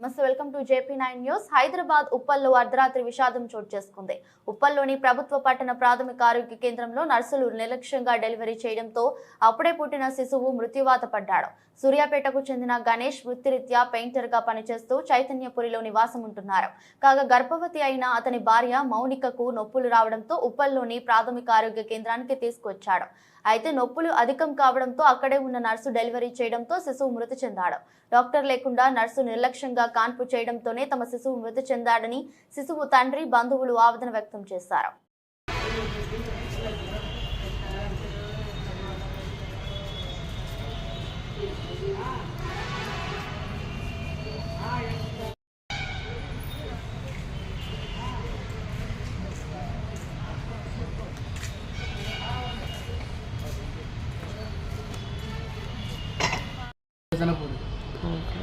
నమస్తే welcome to JP nine news. Hyderabad ఉప్పల్లో అర్ధరాత్రి విషాదం చోటు చేసుకుంది. ఉప్పల్లోని ప్రభుత్వ పట్టణ ప్రాథమిక ఆరోగ్య కేంద్రంలో నర్సులు నిర్లక్ష్యంగా డెలివరీ చేయడంతో అప్పుడే పుట్టిన శిశువు మృత్యువాత పడ్డాడు. సూర్యాపేటకు చెందిన గణేష్ వృత్తిరీత్యా పెయింటర్గా పనిచేస్తూ చైతన్యపురిలో నివాసం ఉంటున్నారు. కాగా గర్భవతి అయిన అతని భార్య మౌనికకు నొప్పులు రావడంతో ఉప్పల్లోని ప్రాథమిక ఆరోగ్య కేంద్రానికి తీసుకొచ్చాడు. అయితే నొప్పులు అధికం కావడంతో అక్కడే ఉన్న నర్సు డెలివరీ చేయడంతో శిశువు మృతి చెందాడు. డాక్టర్ లేకుండా నర్సు నిర్లక్ష్యంగా కాన్పు చేయడంతోనే తమ శిశువు మృతి చెందాడని శిశువు తండ్రి బంధువులు ఆవేదన వ్యక్తం చేశారు.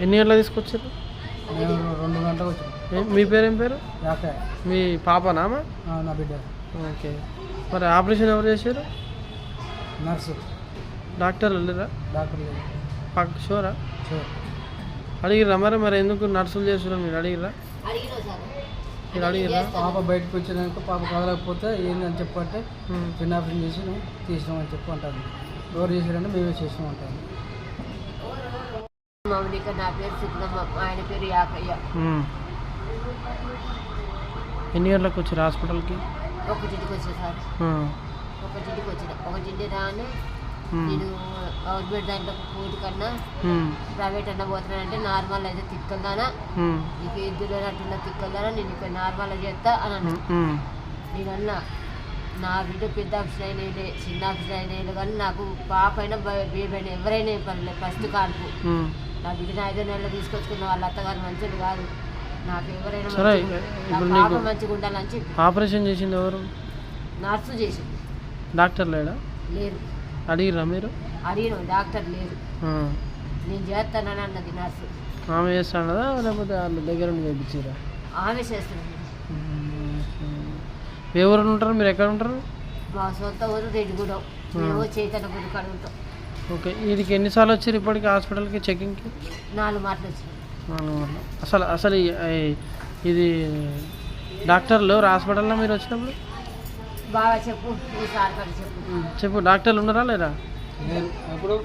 ఎన్ని గంటలకు తీసుకొచ్చారు? నేను రెండు గంటలకు వచ్చాను. మీ పేరు ఏం పేరు? యాభై మీ పాపనామా నా బిడ్డ. ఓకే. మరి ఆపరేషన్ ఎవరు చేశారు? నర్సు. డాక్టర్ వెళ్ళరా డాక్టర్ లేదు పక్క షోరా? షూర్ అడిగిర్రా మరి మరి ఎందుకు నర్సులు చేస్తున్నారు మీరు? అడిగిర్రా? మీరు అడిగిర్రా? పాప బయటకు వచ్చినాక పాప కదలకపోతే ఏందని చెప్పంటే. చిన్న ఆపరేషన్ చేసి నువ్వు తీసినామని చెప్పి అంటాను ఎవరు చేసారంటే మేమే చేసినాం మౌనిక నా పేరు సుఖదమ్మ ఆయన పేరు యాకయ్య. ఎన్ని గంటలకు వచ్చారు హాస్పిటల్కి ఒక జిడ్డుకి వచ్చా సార్ ఉమ్. ఒక జిడ్డుకి వచ్చిన ఒక జిడ్డు రాని. నేను గవర్నమెంట్ దాంట్లో కూటి కన్నా. ప్రైవేట్ అన్న పోతున్నానంటే నార్మల్ అయితే తిక్కల్దానా. నీకు ఎద్దులు అంటున్న తిక్కల్దానా నేను ఇక్కడ నార్మల్ చేస్తా అని అన్నా. నేను అన్నా నా బిడ్డ పెద్ద అయినా చిన్న అయినా కానీ నాకు పాప అయినా బే- బేబీ అయినా ఎవరైనా పర్లేదు ఫస్ట్ కాన్పు. నా బిడ్డను ఐదో నెలలు తీసుకొచ్చుకున్న వాళ్ళ అత్తగారు మంచిది కాదు. నాకు ఎవరైనా మంచిగా- పాప ఉండాలని చెప్పి. ఆపరేషన్ చేసింది ఎవరు? నర్సు చేసింది. డాక్టర్ లేడా? లేరు అడిగిర్రా మీరు? అడిగిన డాక్టర్ లేరు. నేను చేస్తానని అన్నది నర్సు. ఆమె చేస్తాడదా లేకపోతే వాళ్ళ దగ్గర చేయించారా ఆమె చేస్తుంది. ఏ ఊరు ఉంటారు? మీరు ఎక్కడ ఉంటారు? మా సొంత ఊరు రెడ్డిగూడెం మేము చైతన్య గుడి కాడ ఉంటాం. ఓకే. వీడికి ఎన్నిసార్లు వచ్చారు ఇప్పటికి హాస్పిటల్కి? చెకింగ్కి? నాలుగు మాటలు వచ్చినాయి నాలుగు వందలు. అసలు అసలు ఈ- ఇది డాక్టర్లు ఎవరు హాస్పిటల్లో మీరు వచ్చినప్పుడు? బాగా చెప్పు ఈ సార్ కాడ చెప్పు. చెప్పు డాక్టర్లు ఉన్నారా లేదా? అప్పుడు